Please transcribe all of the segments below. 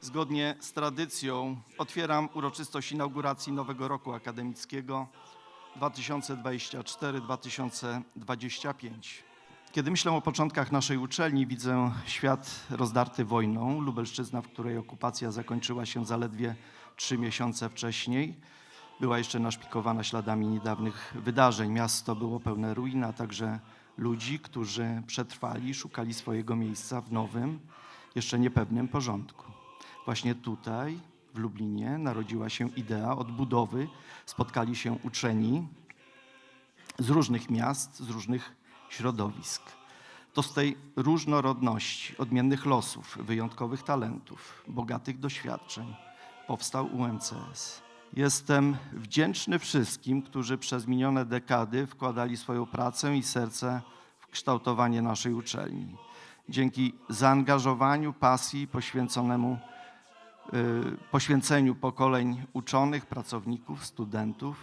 Zgodnie z tradycją otwieram uroczystość inauguracji nowego roku akademickiego 2024-2025. Kiedy myślę o początkach naszej uczelni, widzę świat rozdarty wojną. Lubelszczyzna, w której okupacja zakończyła się zaledwie trzy miesiące wcześniej, była jeszcze naszpikowana śladami niedawnych wydarzeń. Miasto było pełne ruin, a także ludzi, którzy przetrwali, szukali swojego miejsca w nowym, jeszcze niepewnym porządku. Właśnie tutaj, w Lublinie, narodziła się idea odbudowy. Spotkali się uczeni z różnych miast, z różnych środowisk. To z tej różnorodności, odmiennych losów, wyjątkowych talentów, bogatych doświadczeń powstał UMCS. Jestem wdzięczny wszystkim, którzy przez minione dekady wkładali swoją pracę i serce w kształtowanie naszej uczelni. Dzięki zaangażowaniu, pasji poświęconemu y, poświęceniu pokoleń uczonych, pracowników, studentów,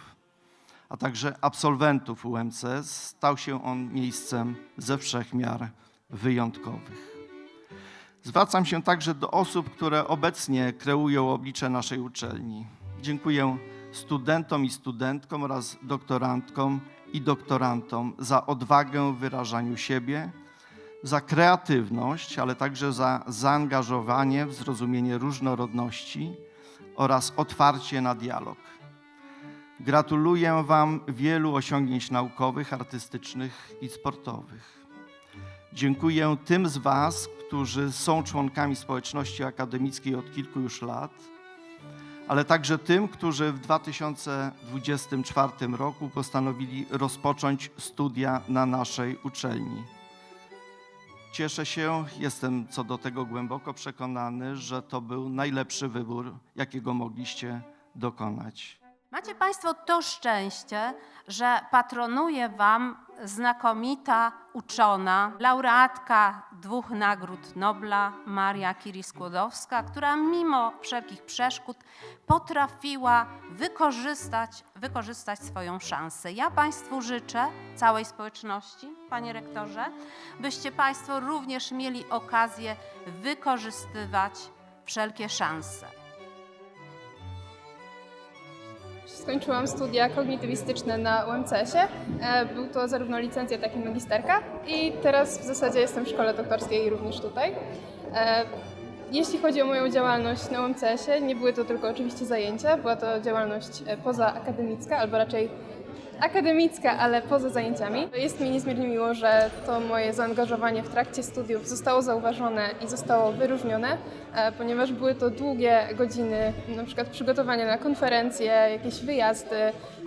a także absolwentów UMCS stał się on miejscem ze wszechmiar wyjątkowych. Zwracam się także do osób, które obecnie kreują oblicze naszej uczelni. Dziękuję studentom i studentkom oraz doktorantkom i doktorantom za odwagę w wyrażaniu siebie, za kreatywność, ale także za zaangażowanie w zrozumienie różnorodności oraz otwarcie na dialog. Gratuluję Wam wielu osiągnięć naukowych, artystycznych i sportowych. Dziękuję tym z Was, którzy są członkami społeczności akademickiej od kilku już lat, ale także tym, którzy w 2024 roku postanowili rozpocząć studia na naszej uczelni. Cieszę się, jestem co do tego głęboko przekonany, że to był najlepszy wybór, jakiego mogliście dokonać. Macie Państwo to szczęście, że patronuje Wam znakomita uczona, laureatka dwóch nagród Nobla, Maria Curie-Skłodowska, która mimo wszelkich przeszkód potrafiła wykorzystać, wykorzystać swoją szansę. Ja Państwu życzę, całej społeczności, Panie Rektorze, byście Państwo również mieli okazję wykorzystywać wszelkie szanse. Skończyłam studia kognitywistyczne na UMCS-ie. E, Był to zarówno licencja, jak i magisterka. I teraz w zasadzie jestem w szkole doktorskiej również tutaj. E, Jeśli chodzi o moją działalność na UMCS-ie, nie były to tylko oczywiście zajęcia, była to działalność e, pozaakademicka, albo raczej akademicka, ale poza zajęciami. Jest mi niezmiernie miło, że to moje zaangażowanie w trakcie studiów zostało zauważone i zostało wyróżnione, e, ponieważ były to długie godziny, na przykład przygotowania na konferencje, jakieś wyjazdy,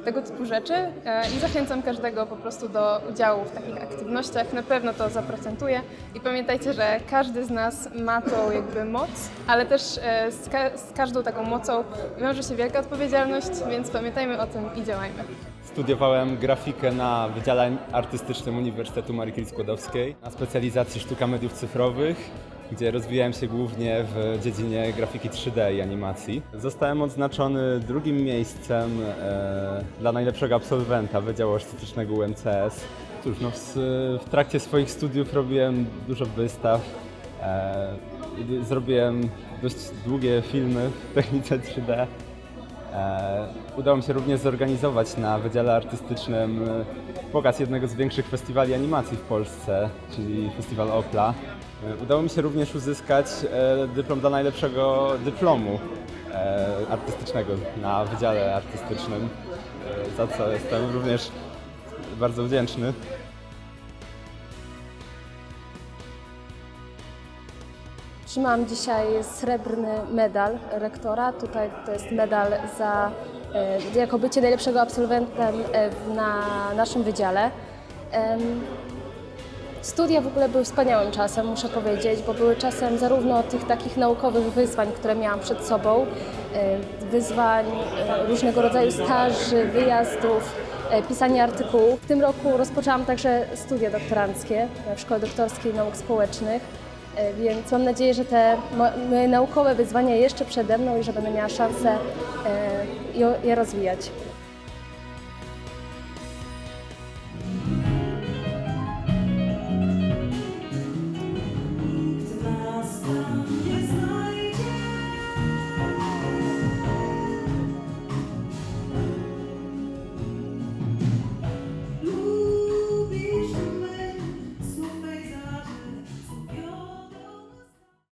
tego typu rzeczy e, i zachęcam każdego po prostu do udziału w takich aktywnościach. Na pewno to zaprocentuje i pamiętajcie, że każdy z nas ma tą jakby moc, ale też e, z, ka- z każdą taką mocą wiąże się wielka odpowiedzialność, więc pamiętajmy o tym i działajmy. Studiowałem grafikę na Wydziale Artystycznym Uniwersytetu Marii Curie-Skłodowskiej na specjalizacji sztuka mediów cyfrowych, gdzie rozwijałem się głównie w dziedzinie grafiki 3D i animacji. Zostałem odznaczony drugim miejscem e, dla najlepszego absolwenta Wydziału Estetycznego UMCS. Cóż, no w, w trakcie swoich studiów robiłem dużo wystaw, e, zrobiłem dość długie filmy w technice 3D. E, Udało mi się również zorganizować na Wydziale Artystycznym e, pokaz jednego z większych festiwali animacji w Polsce, czyli Festiwal Opla. E, Udało mi się również uzyskać dyplom dla najlepszego dyplomu artystycznego na Wydziale Artystycznym, za co jestem również bardzo wdzięczny. Trzymałam dzisiaj srebrny medal rektora. Tutaj to jest medal za e, jako bycie najlepszego absolwentem e, na naszym wydziale. Studia w ogóle były wspaniałym czasem, muszę powiedzieć, bo były czasem zarówno tych takich naukowych wyzwań, które miałam przed sobą, e, wyzwań różnego rodzaju staży, wyjazdów, pisania artykułów. W tym roku rozpoczęłam także studia doktoranckie w Szkole Doktorskiej Nauk Społecznych. E, Więc mam nadzieję, że te mo- moje naukowe wyzwania jeszcze przede mną i że będę miała szansę e, je rozwijać.